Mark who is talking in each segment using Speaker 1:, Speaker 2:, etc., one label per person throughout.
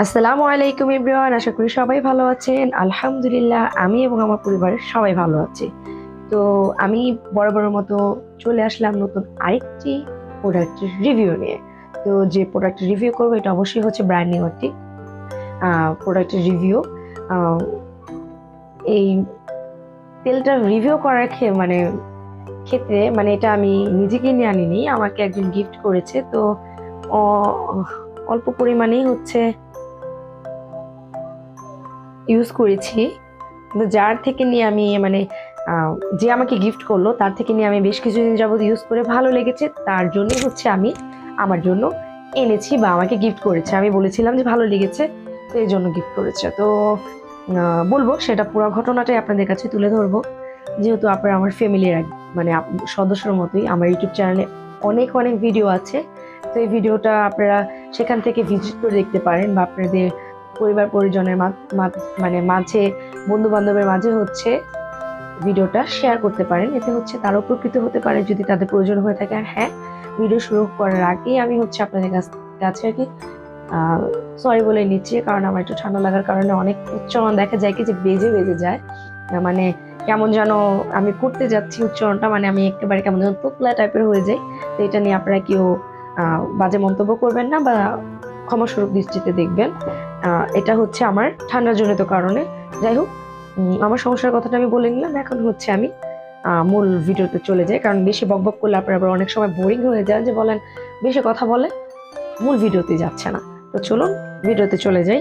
Speaker 1: আসসালামু আলাইকুম ইব্রাহান আশা করি সবাই ভালো আছেন। আলহামদুলিল্লাহ, আমি এবং আমার পরিবারের সবাই ভালো আছে। তো আমি বরাবরের মতো চলে আসলাম নতুন আরেকটি প্রোডাক্টের রিভিউ নিয়ে। তো যে প্রোডাক্টের রিভিউ করব, এটা অবশ্যই হচ্ছে ব্র্যান্ড নিউ একটি প্রোডাক্টের রিভিউ এই তেলটা রিভিউ করার খে- মানে ক্ষেত্রে মানে এটা আমি নিজে কিনে আনিনি, আমাকে একজন গিফট করেছে। তো অল্প পরিমাণেই হচ্ছে ইউজ করেছি। কিন্তু যার থেকে নিয়ে আমি মানে যে আমাকে গিফট করল, তার থেকে নিয়ে আমি বেশ কিছুদিন যাবত ইউজ করে ভালো লেগেছে। তার জন্যই হচ্ছে আমি আমার জন্য এনেছি বা আমাকে গিফট করেছে। আমি বলেছিলাম যে ভালো লেগেছে, তো এই জন্য গিফট করেছে। তো বলব সেটা পুরো ঘটনাটাই আপনাদের কাছে তুলে ধরবো। যেহেতু আপনারা আমার ফ্যামিলির মানে সদস্যর মতোই আমার ইউটিউব চ্যানেলে অনেক অনেক ভিডিও আছে। তো এই ভিডিওটা আপনারা সেখান থেকে ভিজিট করে দেখতে পারেন বা আপনাদের পরিবার পরিজনের মানে মাঝে বন্ধু বান্ধবের মাঝে হচ্ছে ভিডিওটা শেয়ার করতে পারেন। এতে হচ্ছে তারা উপকৃত হতে পারে যদি তাদের প্রয়োজন হয়ে থাকে। আর হ্যাঁ ভিডিও শুরু করার আগেই আমি হচ্ছে আপনাদের কাছ কাছে আর কি সরি বলে নিচ্ছি, কারণ আমার একটু ঠান্ডা লাগার কারণে অনেক উচ্চারণ দেখা যায় কি যে বেজে বেজে যায়। মানে কেমন যেন আমি করতে যাচ্ছি উচ্চারণটা মানে আমি একেবারে কেমন যেন তোতলা টাইপের হয়ে যাই। তো এটা নিয়ে আপনারা কেউ বাজে মন্তব্য করবেন না বা ক্ষমাস্বরূপ দৃষ্টিতে দেখবেন। এটা হচ্ছে আমার ঠান্ডা জনিত কারণে। যাই হোক আমার সমস্যার কথাটা আমি বলে নিলাম। এখন হচ্ছে আমি মূল ভিডিওতে চলে যাই। কারণ বেশি বকবক করলে আপনার আবার অনেক সময় বোরিং হয়ে যান যে বলেন, বেশি কথা বলে মূল ভিডিওতে যাচ্ছে না। তো চলুন, ভিডিওতে চলে যাই।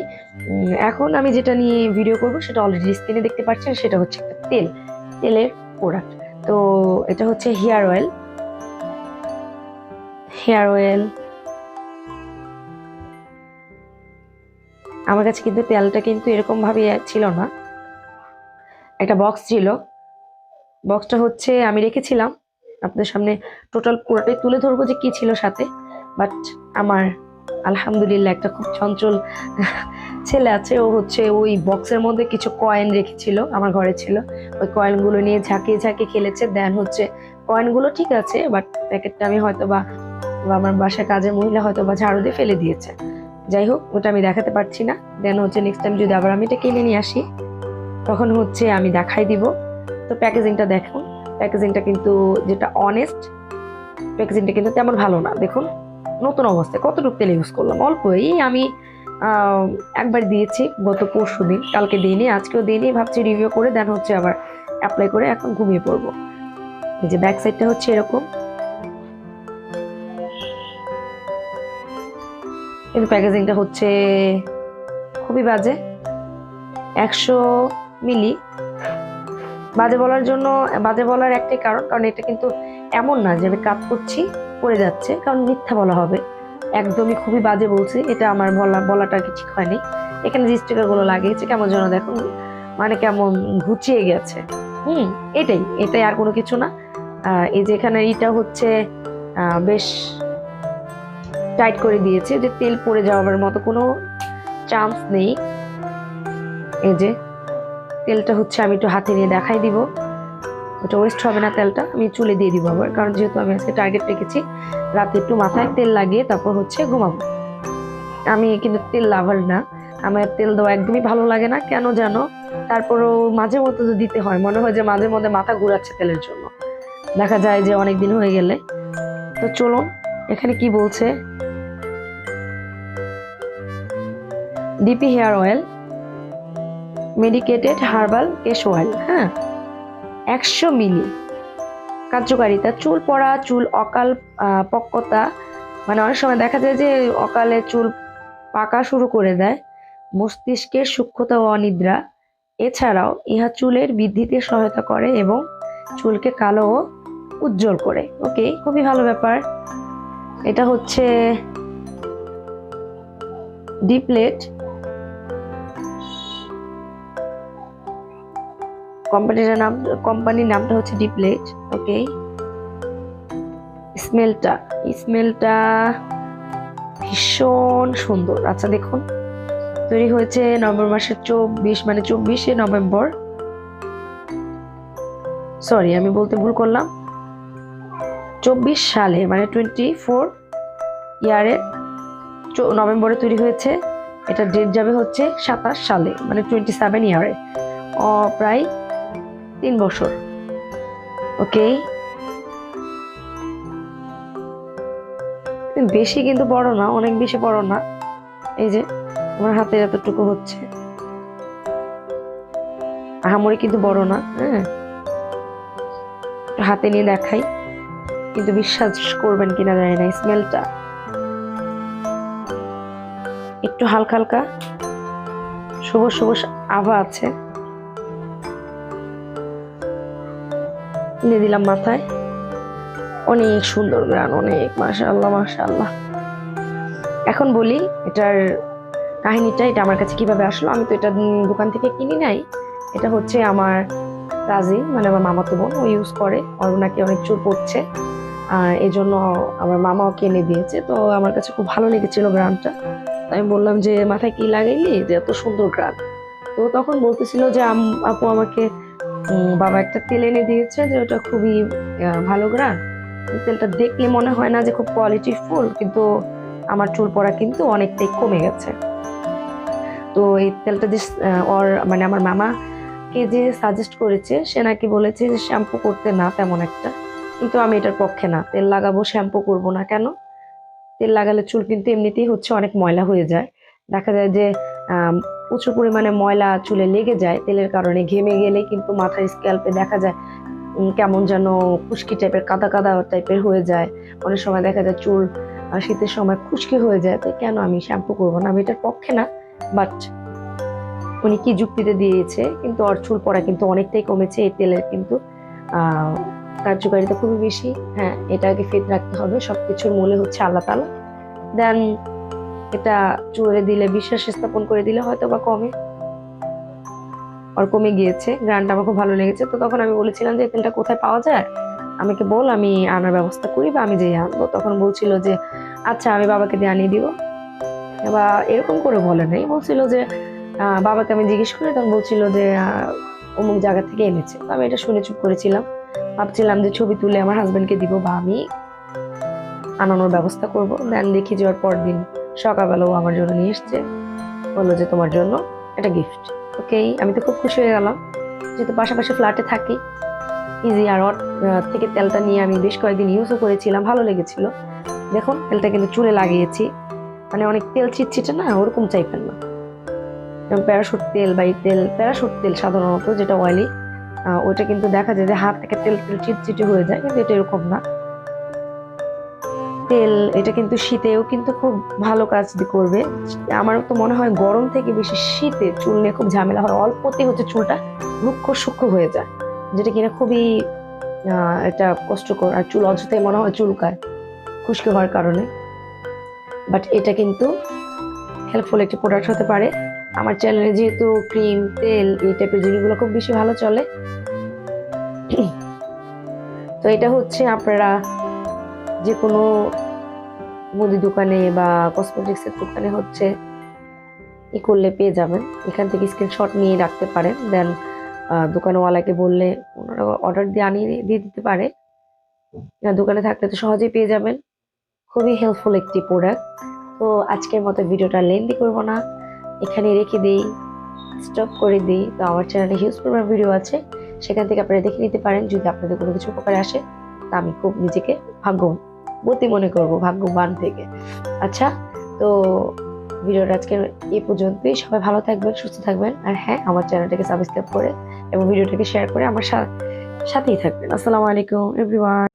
Speaker 1: এখন আমি যেটা নিয়ে ভিডিও করব, সেটা অলরেডি স্ক্রিনে দেখতে পাচ্ছেন, সেটা হচ্ছে একটা তেল, তেলের প্রোডাক্ট তো এটা হচ্ছে হেয়ার অয়েল হেয়ার অয়েল আমার কাছে কিন্তু তেলটা কিন্তু এরকম ভাবে ছিল না। একটা বক্স ছিল। বক্সটা হচ্ছে আমি রেখেছিলাম। আপনাদের সামনে টোটাল পুরোটাই তুলে ধরবো যে কি ছিল সাথে। বাট আমার আলহামদুলিল্লাহ একটা খুব চঞ্চল ছেলে আছে। ও হচ্ছে ওই বক্সের মধ্যে কিছু কয়েন রেখেছিল, আমার ঘরে ছিল। ওই কয়েনগুলো নিয়ে ঝাঁকিয়ে ঝাঁকিয়ে খেলেছে। দেন হচ্ছে কয়েনগুলো ঠিক আছে বাট প্যাকেটটা আমি হয়তো বা আমার বাসায় কাজের মহিলা হয়তো বা ঝাড়ু দিয়ে ফেলে দিয়েছে। যাই হোক, ওটা আমি দেখাতে পারছি না। দেন হচ্ছে নেক্সট টাইম যদি আবার আমি এটা কিনে নিয়ে আসি, তখন হচ্ছে আমি দেখাই দিব। তো প্যাকেজিংটা দেখুন। প্যাকেজিংটা কিন্তু যেটা অনেস্ট প্যাকেজিংটা কিন্তু তেমন ভালো না। দেখুন, নতুন অবস্থায় কতটুকু তেল ইউজ করলাম। অল্পই আমি একবার দিয়েছি গত পরশু দিন। কালকে দিইনি, আজকেও দিইনি। ভাবছি রিভিউ করে দেন হচ্ছে আবার অ্যাপ্লাই করে এখন ঘুমিয়ে পড়ব। এই যে ব্যাক সাইডটা হচ্ছে এরকম। কিন্তু প্যাকেজিংটা হচ্ছে খুবই বাজে। একশো মিলি। বাজে বলার জন্য, বাজে বলার একটাই কারণ কারণ এটা কিন্তু এমন না যে আমি কাজ করছি, পড়ে যাচ্ছে, কারণ মিথ্যা বলা হবে। একদমই খুবই বাজে বলছি, এটা আমার বলা, বলাটা কি ঠিক হয়নি। এখানে যে স্টিকারগুলো লাগিয়েছে, কেমন যেন দেখুন মানে কেমন ঘুচিয়ে গেছে। হুম, এটাই এটাই আর কোনো কিছু না। এই যে এখানে এটা হচ্ছে বেশ টাইট করে দিয়েছে যে তেল পড়ে যাওয়ার মতো কোনো চান্স নেই। এই যে, তেলটা হচ্ছে আমি একটু হাতে নিয়ে দেখাই দিব। ওটা ওয়েস্ট হবে না তেলটা, আমি চুলে দিয়ে দিব আবার, কারণ যেহেতু আমি আজকে টার্গেট রেখেছি, রাতে একটু মাথায় তেল লাগিয়ে তারপর হচ্ছে ঘুমাবো। আমি কিন্তু তেল লাভার না, আমার তেল দেওয়া একদমই ভালো লাগে না, কেন জানো? তারপরও মাঝে মধ্যে তো দিতে হয়, মনে হয় যে মাঝে মধ্যে মাথা ঘুরাচ্ছে তেলের জন্য। দেখা যায় যে অনেক দিন হয়ে গেলে। তো চলুন, এখানে কি বলছে? DP hair oil medicated herbal Kesh oil হ্যাঁ? একশো মিলি। কার্যকারিতা, চুল পড়া, চুল অকাল পক্কতা মানে অনেক সময় দেখা যায় যে অকালে চুল পাকা শুরু করে দেয়। মস্তিষ্কের সূক্ষ্মতা ও অনিদ্রা। এছাড়াও ইহা চুলের বৃদ্ধিতে সহায়তা করে এবং চুলকে কালো ও উজ্জ্বল করে। ওকে, খুবই ভালো ব্যাপার। এটা হচ্ছে ডিপ্লেট কোম্পানিটার নাম কোম্পানির নামটা হচ্ছে ডিপ্লেট ওকে স্মেলটা স্মেলটা ভীষণ সুন্দর। আচ্ছা দেখুন। তৈরি হয়েছে নভেম্বর মাসের চব্বিশ মানে চব্বিশে নভেম্বর। সরি আমি বলতে ভুল করলাম। চব্বিশ সালে মানে টোয়েন্টি ফোর ইয়ারে নভেম্বরে তৈরি হয়েছে। এটা ডেট যাবে হচ্ছে সাতাশ সালে মানে টোয়েন্টি সেভেন ইয়ারে প্রায় তিন বছর। ওকে? বেশি কিন্তু বড় না, অনেক বেশি বড় না। এই যে, আমার হাতের এতটুকু হচ্ছে। আহামরি কিন্তু বড় না হ্যাঁ? হাতে নিয়ে দেখাই। কিন্তু বিশ্বাস করবেন কিনা জানি না, স্মেলটা। একটু হালকা হালকা। সবুজ সবুজ আভা আছে। নিয়ে দিলাম মাথায়। অনেক সুন্দর গান অনেক, মাশাআল্লাহ মাশাআল্লাহ। এখন বলি, এটার কাহিনীটা, এটা আমার কাছে কীভাবে আসলো, আমি তো এটা দোকান থেকে কিনি নাই। এটা হচ্ছে আমার কাজিন মানে আমার মামাতো বোন, ও ইউজ করে ওর নাকি অনেক চুল পড়ছে আর এই জন্য আমার মামাও কিনে দিয়েছে, তো আমার কাছে খুব ভালো লেগেছিল গ্রামটা আমি বললাম যে, মাথায় কি লাগাইলি? যে এত সুন্দর গ্রাম তো তখন বলতেছিল যে আপু আমাকে বাবা একটা তেল এনে দিয়েছে যে ওটা খুবই ভালো গ্রাম তেলটা দেখলে মনে হয় না যে খুব কোয়ালিটি ফুল, কিন্তু আমার চুল পড়া কিন্তু অনেকটাই কমে গেছে। তো এই তেলটা যে ওর মানে আমার মামাকে যে সাজেস্ট করেছে, সে নাকি বলেছে যে শ্যাম্পু করতে না তেমন একটা। কিন্তু আমি এটার পক্ষে না। তেল লাগাবো শ্যাম্পু করব না কেন? তেল লাগালে চুল কিন্তু এমনিতেই হচ্ছে অনেক ময়লা হয়ে যায়। দেখা যায় যে প্রচুর পরিমাণে ময়লা চুলে লেগে যায়, তেলের কারণে ঘেমে গেলে কিন্তু মাথার স্ক্যাল্পে দেখা যায় কেমন যেন খুশকি টাইপের কাদা কাদা টাইপের হয়ে যায়। অনেক সময় দেখা যায় চুল শীতের সময় খুশকি হয়ে যায় তাই কেন আমি শ্যাম্পু করব না? আমি এটার পক্ষে না বাট উনি কি যুক্তিতে দিয়েছে, কিন্তু ওর চুল পড়া কিন্তু অনেকটাই কমেছে, এই তেলের কিন্তু কার্যকারিতা খুবই বেশি। হ্যাঁ এটাকে ফিট রাখতে হবে সব কিছুর মূলে হচ্ছে আল্লাহ তালা দেন এটা চুলে দিলে, বিশ্বাস স্থাপন করে দিলে হয়তো বা কমে। আর কমে গিয়েছে। গ্রানটা আমার খুব ভালো লেগেছে। তো তখন আমি বলেছিলাম যে তেলটা কোথায় পাওয়া যায়? আমাকে বল, আমি আনার ব্যবস্থা করি বা আমি যেয়ে আনব। তখন বলছিল যে আচ্ছা আমি বাবাকে দিয়ে আনিয়ে দিব। বা এরকম করে বলে নাই। বলছিল যে বাবাকে আমি জিজ্ঞেস করি। তখন বলছিল যে অমুক জায়গা থেকে এনেছে। তো আমি এটা শুনে চুপ করেছিলাম। ভাবছিলাম যে, ছবি তুলে আমার হাজব্যান্ডকে দিব বা আমি আনানোর ব্যবস্থা করব। দেন দেখি যাওয়ার পর দিন সকালবেলাও আমার জন্য নিয়ে এসছে। বলল যে তোমার জন্য এটা গিফট ওকে আমি তো খুব খুশি হয়ে গেলাম। যেহেতু পাশাপাশি ফ্ল্যাটে থাকি ইজি আর আহ, থেকে তেলটা নিয়ে আমি বেশ কয়েকদিন ইউজও করেছিলাম ভালো লেগেছিল। দেখুন তেলটা কিন্তু চুলে লাগিয়েছি। মানে অনেক তেল চিটচিটে না ওরকম চাইবেন না। যেমন প্যারাশুট তেল বা তেল প্যারাশুট তেল সাধারণত যেটা অয়েলি ওটা কিন্তু দেখা যায় যে হাত থেকে তেল তেল চিটচিটে হয়ে যায় কিন্তু এটা এরকম না। তেল, এটা কিন্তু শীতেও কিন্তু খুব ভালো কাজ করবে। আমার তো মনে হয় গরম থেকে বেশি শীতে চুল নিয়ে খুব ঝামেলা হয়। অল্পতে হচ্ছে চুলটা রুক্ষ সূক্ষ্ম হয়ে যায়, যেটা কিনা খুবই এটা কষ্টকর। আর চুল অযথাই মনে হয় চুলকায়, খুশকি হওয়ার কারণে। বাট এটা কিন্তু হেল্পফুল একটি প্রোডাক্ট হতে পারে। আমার চ্যানেলে যেহেতু ক্রিম তেল, এই টাইপের জিনিসগুলো খুব বেশি ভালো চলে। তো এটা হচ্ছে আপনারা যে কোনো মুদি দোকানে বা কসমেটিক্সের দোকানে হচ্ছে, ই করলে পেয়ে যাবেন। এখান থেকে স্ক্রিনশট নিয়ে রাখতে পারেন। দেন দোকানওয়ালাকে বললে ওনারা অর্ডার দিয়ে আনিয়ে দিয়ে দিতে পারে। দোকানে থাকলে তো সহজেই পেয়ে যাবেন। খুবই হেল্পফুল একটি প্রোডাক্ট তো আজকের মতো ভিডিওটা লেন্দি করব না। এখানে রেখে দিই স্টপ করে দিই। তো আমার চ্যানেলে হিউজ পরিমাণ ভিডিও আছে। সেখান থেকে আপনারা দেখে নিতে পারেন। যদি আপনাদের কোনো কিছু উপকারে আসে, তা আমি খুব নিজেকে ভাগ্যবতী মনে করব, ভাগ্যবান থেকে। আচ্ছা তো ভিডিওটা আজকে এ পর্যন্তই। সবাই ভালো থাকবেন, সুস্থ থাকবেন। আর হ্যাঁ আমার চ্যানেলটাকে সাবস্ক্রাইব করে এবং ভিডিওটাকে শেয়ার করে আমার সাথেই থাকবেন। আসসালামু আলাইকুম এভরিওয়ান